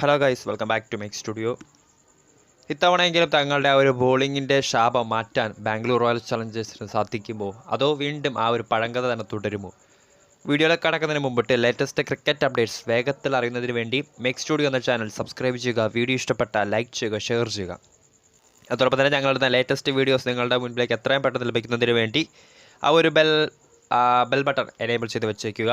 Hello guys welcome back to make studio ഇത്തവണയെങ്കിലും തങ്ങളുടെ ആ ഒരു ബോളിങ്ങിന്റെ ശാപം മാറ്റാൻ ബാംഗ്ലൂർ റോയൽ ചലഞ്ചേഴ്സിന് സാധിക്കുമോ? അതോ വീണ്ടും ആ ഒരു പഴങ്കഥ തന്നെ തുടരുമോ? വീഡിയോയിലേക്ക് കടക്കുന്നതിന് മുമ്പിട്ട് ലേറ്റസ്റ്റ് ക്രിക്കറ്റ് അപ്ഡേറ്റ്സ് വേഗത്തിൽ അറിയുന്നതിന് വേണ്ടി മേക്ക് സ്റ്റുഡിയോ എന്ന ചാനൽ സബ്സ്ക്രൈബ് ചെയ്യുക വീഡിയോ ഇഷ്ടപ്പെട്ടാൽ ലൈക്ക് ചെയ്യുക ഷെയർ ചെയ്യുക. അതോടൊപ്പം തന്നെ ഞങ്ങളുടെ ലേറ്റസ്റ്റ് വീഡിയോസ് നിങ്ങളുടെ മുൻപിലേക്ക് എത്രയും പെട്ടെന്ന് ലഭിക്കുന്നതിന് വേണ്ടി ആ ഒരു ബെൽ ബെൽ ബട്ടൺ എനേബിൾ ചെയ്ത് വെച്ചേക്കുക.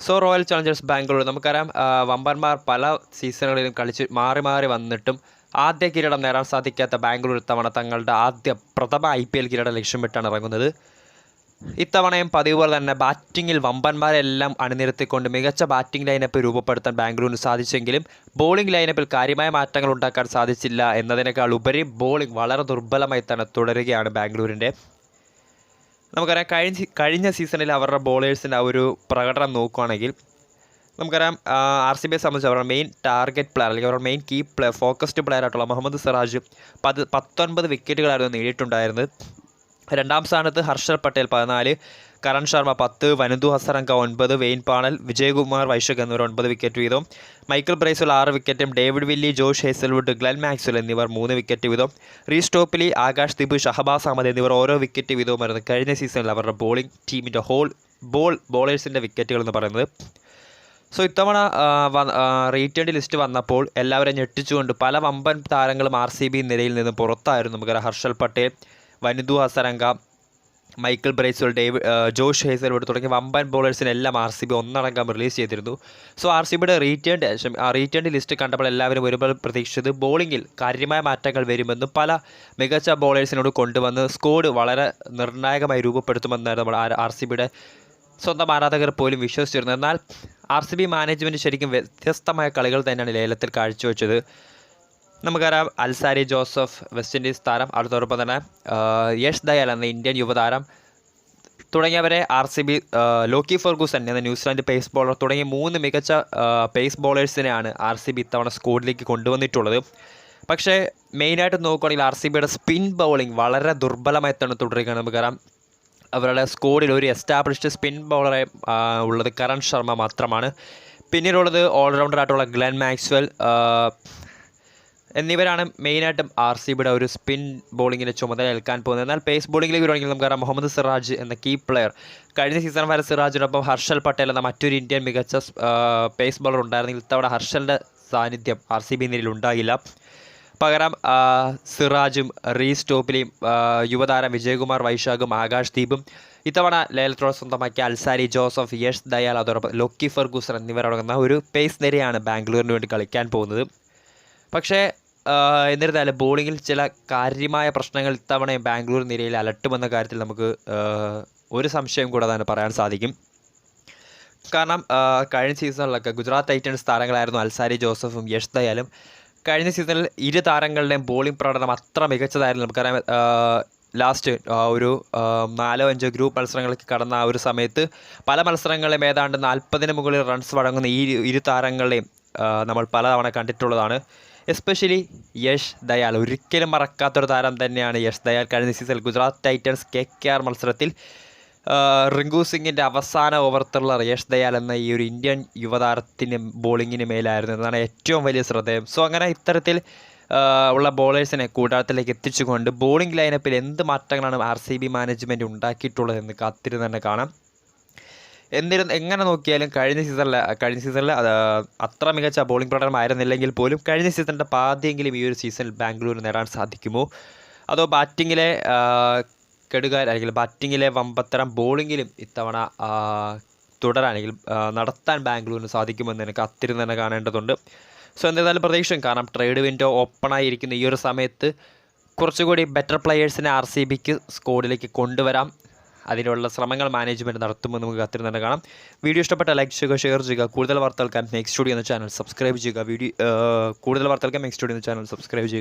സോ റോയൽ ചലഞ്ചേഴ്സ് ബാംഗ്ലൂർ നമുക്കറിയാം വമ്പന്മാർ പല സീസണുകളിലും കളിച്ച് മാറി മാറി വന്നിട്ടും ആദ്യ കിരീടം നേടാൻ സാധിക്കാത്ത ബാംഗ്ലൂർ ഇത്തവണ തങ്ങളുടെ ആദ്യ പ്രഥമ ഐ പി എൽ കിരീടം ലക്ഷ്യമിട്ടാണ് ഇറങ്ങുന്നത്. ഇത്തവണയും പതിവ് തന്നെ ബാറ്റിങ്ങിൽ വമ്പന്മാരെല്ലാം അണിനിരത്തിക്കൊണ്ട് മികച്ച ബാറ്റിംഗ് ലൈനപ്പ് രൂപപ്പെടുത്താൻ ബാംഗ്ലൂരിന് സാധിച്ചെങ്കിലും ബോളിംഗ് ലൈനപ്പിൽ കാര്യമായ മാറ്റങ്ങൾ ഉണ്ടാക്കാൻ സാധിച്ചില്ല എന്നതിനേക്കാൾ ഉപരി ബോളിംഗ് വളരെ ദുർബലമായി തന്നെ തുടരുകയാണ് ബാംഗ്ലൂരിന്റെ നമുക്കറിയാം കഴിഞ്ഞ കഴിഞ്ഞ സീസണിൽ അവരുടെ ബോളേഴ്സിന്റെ ആ ഒരു പ്രകടനം നോക്കുകയാണെങ്കിൽ നമുക്കറിയാം ആർ സി ബിയെ സംബന്ധിച്ച് അവരുടെ മെയിൻ ടാർഗറ്റ് പ്ലെയർ അല്ലെങ്കിൽ അവരുടെ main key player focused player ആയിട്ടുള്ള മുഹമ്മദ് സിറാജ് പത് പത്തൊൻപത് വിക്കറ്റുകളായിരുന്നു നേടിയിട്ടുണ്ടായിരുന്നത്. രണ്ടാം സ്ഥാനത്ത് ഹർഷർ പട്ടേൽ പതിനാല് കരൺ ശർമ്മ പത്ത് വനന്തു ഹസറങ്ക ഒൻപത് വെയിൻ പാണൽ വിജയകുമാർ വൈശക് എന്നിവർ ഒൻപത് വിക്കറ്റ് വീതം. മൈക്കിൾ ബ്രൈസുൽ ആറ് വിക്കറ്റും David Willey Josh Hazlewood Glenn Maxwell എന്നിവർ മൂന്ന് വിക്കറ്റ് വീതം. റീസ് ടോപ്പിലി ആകാശ് ദീപ് ഷഹബാസ് അഹമ്മദ് എന്നിവർ ഓരോ വിക്കറ്റ് വീതവുമായിരുന്നു കഴിഞ്ഞ സീസണിൽ അവരുടെ ബോളിംഗ് ടീമിന്റെ ഹോൾ ബോൾ ബോളേഴ്സിന്റെ വിക്കറ്റുകൾ എന്ന് പറയുന്നത്. സോ ഇത്തവണ റീറ്റേൺഡ് ലിസ്റ്റ് വന്നപ്പോൾ എല്ലാവരെയും ഞെട്ടിച്ചുകൊണ്ട് പല വമ്പൻ താരങ്ങളും ആർ സി ബി നിരയിൽ നിന്ന് പുറത്തായിരുന്നു. നമുക്കറിയാം Harshal Patel Wanindu Hasaranga Michael Bracewell Dave Josh Hazlewood തുടങ്ങിയ വമ്പൻ ബോളേഴ്സിനെല്ലാം ആർ സി ബി ഒന്നടങ്കം റിലീസ് ചെയ്തിരുന്നു. സോ ആർ സി ബിയുടെ റീറ്റേൺ ആ റീറ്റേൺഡ് ലിസ്റ്റ് കണ്ടപ്പോൾ എല്ലാവരും ഒരുപാട് പ്രതീക്ഷിച്ചത് ബോളിങ്ങിൽ കാര്യമായ മാറ്റങ്ങൾ വരുമെന്നും പല മികച്ച ബോളേഴ്സിനോട് കൊണ്ടുവന്ന് സ്കോഡ് വളരെ നിർണായകമായി രൂപപ്പെടുത്തുമെന്നായിരുന്നു നമ്മൾ ആർ സി ബിയുടെ സ്വന്തം ആരാധകർ പോലും വിശ്വസിച്ചിരുന്നു എന്നാൽ ആർ സി ബി മാനേജ്മെന്റ് ശരിക്കും വ്യത്യസ്തമായ കളികൾ തന്നെയാണ് ലേലത്തിൽ കാഴ്ചവെച്ചത്. നമുക്കറിയാം അൽസാരി ജോസഫ് വെസ്റ്റ് ഇൻഡീസ് താരം അതോടൊപ്പം തന്നെ യഷ് ദയാൽ എന്ന ഇന്ത്യൻ യുവതാരം തുടങ്ങിയവരെ R C B Lockie Ferguson എന്ന ന്യൂസിലാൻഡ് പേസ് ബോളർ തുടങ്ങിയ മൂന്ന് മികച്ച പേസ് ബോളേഴ്സിനെയാണ് ആർ സി ബി ഇത്തവണ സ്കോഡിലേക്ക് കൊണ്ടുവന്നിട്ടുള്ളത്. പക്ഷേ മെയിനായിട്ട് നോക്കുകയാണെങ്കിൽ ആർ സി ബിയുടെ സ്പിൻ ബൗളിംഗ് വളരെ ദുർബലമായി തന്നെ തുടരുകയാണ് നമുക്കറിയാം. അവരുടെ സ്കോഡിൽ ഒരു എസ്റ്റാബ്ലിഷ്ഡ് സ്പിൻ ബൗളറെ ഉള്ളത് കരൺ ശർമ്മ മാത്രമാണ്. പിന്നീടുള്ളത് ഓൾറൗണ്ടറായിട്ടുള്ള ഗ്ലെൻ മാക്സ്വൽ എന്നിവരാണ് മെയിനായിട്ടും ആർ സി ബിയുടെ ഒരു സ്പിൻ ബോളിങ്ങിന്റെ ചുമതല ഏൽക്കാൻ പോകുന്നത്. എന്നാൽ പേസ് ബോളിങ്ങിലേക്ക് വരുവാണെങ്കിൽ നമുക്കറിയാം മുഹമ്മദ് സിറാജ് എന്ന കീ പ്ലെയർ കഴിഞ്ഞ സീസൺ വരെ സിറാജിനൊപ്പം ഹർഷൽ പട്ടേൽ എന്ന മറ്റൊരു ഇന്ത്യൻ മികച്ച പേസ് ബോളർ ഉണ്ടായിരുന്നെങ്കിൽ ഇത്തവണ ഹർഷലിന്റെ സാന്നിധ്യം ആർ സി ബി നിരയിൽ ഉണ്ടായില്ല. പകരം സിറാജും റീസ് ടോപ്പിലെയും യുവതാരം വിജയകുമാർ വൈശാഖും ആകാശ് ദീപും ഇത്തവണ ലേലത്തോടെ സ്വന്തമാക്കിയ അൽസാരി ജോസഫ് യഷ് ദയാൽ അതോടൊപ്പം ലൊക്കി ഫെർഗൂസൺ എന്നിവരടങ്ങുന്ന ഒരു പേസ് നിരയാണ് ബാംഗ്ലൂരിന് വേണ്ടി കളിക്കാൻ പോകുന്നത്. പക്ഷേ എന്നിരുന്നാലും ബോളിങ്ങിൽ ചില കാര്യമായ പ്രശ്നങ്ങൾ ഇത്തവണ ബാംഗ്ലൂർ നിരയിൽ അലട്ടുമെന്ന കാര്യത്തിൽ നമുക്ക് ഒരു സംശയം കൂടാതെ പറയാൻ സാധിക്കും. കാരണം കഴിഞ്ഞ സീസണിലൊക്കെ ഗുജറാത്ത് ടൈറ്റൻസ് താരങ്ങളായിരുന്നു അൽസാരി ജോസഫും യഷ് ദയാലും. കഴിഞ്ഞ സീസണിൽ ഇരു താരങ്ങളുടെയും ബോളിംഗ് പ്രകടനം അത്ര മികച്ചതായിരുന്നു. നമുക്കറിയാം ലാസ്റ്റ് ഒരു നാലോ അഞ്ചോ ഗ്രൂപ്പ് മത്സരങ്ങൾക്ക് കടന്ന ആ ഒരു സമയത്ത് പല മത്സരങ്ങളിലും ഏതാണ്ട് നാൽപ്പതിന് മുകളിൽ റൺസ് വഴങ്ങുന്ന ഈ ഇരു- താരങ്ങളെയും നമ്മൾ പലതവണ കണ്ടിട്ടുള്ളതാണ്. എസ്പെഷ്യലി യഷ് ദയാൽ. ഒരിക്കലും മറക്കാത്തൊരു താരം തന്നെയാണ് യഷ് ദയാൽ. കഴിഞ്ഞ സീസണിൽ Gujarat Titans K K R മത്സരത്തിൽ റിങ്കു സിംഗിന്റെ അവസാന ഓവർ ത്രില്ലർ യഷ് ദയാൽ എന്ന ഈ ഒരു ഇന്ത്യൻ യുവതാരത്തിന് ബോളിങ്ങിന് മേലായിരുന്നു എന്നാണ് ഏറ്റവും വലിയ ശ്രദ്ധേയം. സോ അങ്ങനെ ഇത്തരത്തിൽ ഉള്ള ബോളേഴ്സിനെ കൂടാരത്തിലേക്ക് എത്തിച്ചുകൊണ്ട് ബോളിംഗ് ലൈനപ്പിൽ എന്ത് മാറ്റങ്ങളാണ് ആർ സി ബി മാനേജ്മെന്റ് ഉണ്ടാക്കിയിട്ടുള്ളതെന്ന് കാത്തിരുന്ന് തന്നെ കാണാം. എന്നിരുന്ന എങ്ങനെ നോക്കിയാലും കഴിഞ്ഞ സീസണിൽ കഴിഞ്ഞ സീസണിൽ അത്ര മികച്ച ബോളിംഗ് പ്രകടനം ആയിരുന്നില്ലെങ്കിൽ പോലും കഴിഞ്ഞ സീസണിന്റെ പാതിയെങ്കിലും ഈ ഒരു സീസണിൽ ബാംഗ്ലൂരിന് നേടാൻ സാധിക്കുമോ? അതോ ബാറ്റിങ്ങിലെ കെടുകാർ അല്ലെങ്കിൽ ബാറ്റിങ്ങിലെ വമ്പത്തരം ബോളിങ്ങിലും ഇത്തവണ അല്ലെങ്കിൽ നടത്താൻ ബാംഗ്ലൂരിന് സാധിക്കുമെന്ന് എനിക്ക് അത്തിരുന്ന് തന്നെ കാണേണ്ടതുണ്ട്. സോ എന്തായാലും പ്രതീക്ഷയും കാരണം ട്രേഡ് വിൻഡോ ഓപ്പൺ ആയിരിക്കുന്ന ഈ ഒരു സമയത്ത് കുറച്ചുകൂടി ബെറ്റർ പ്ലെയേഴ്സിനെ ആർ സി ബിക്ക് സ്കോഡിലേക്ക് കൊണ്ടുവരാം. അതിനുള്ള ശ്രമങ്ങൾ മാനേജ്മെന്റ് നടത്തുമെന്ന് നമുക്ക് കത്തിരുന്നുണ്ട് കാണാം. വീഡിയോ ഇഷ്ടപ്പെട്ട ലൈക്ക് ചെയ്യുക ഷെയർ ചെയ്യുക കൂടുതൽ വാർത്തകൾക്കാൻ നെക്സ്റ്റ് സ്റ്റുഡിയോ എന്ന ചാനൽ സബ്സ്ക്രൈബ് ചെയ്യുക. വീഡിയോ കൂടുതൽ വാർത്തകൾക്കാൻ നെക്സ്റ്റ് സ്റ്റുഡിയോ എന്ന ചാനൽ സബ്സ്ക്രൈബ് ചെയ്യുക.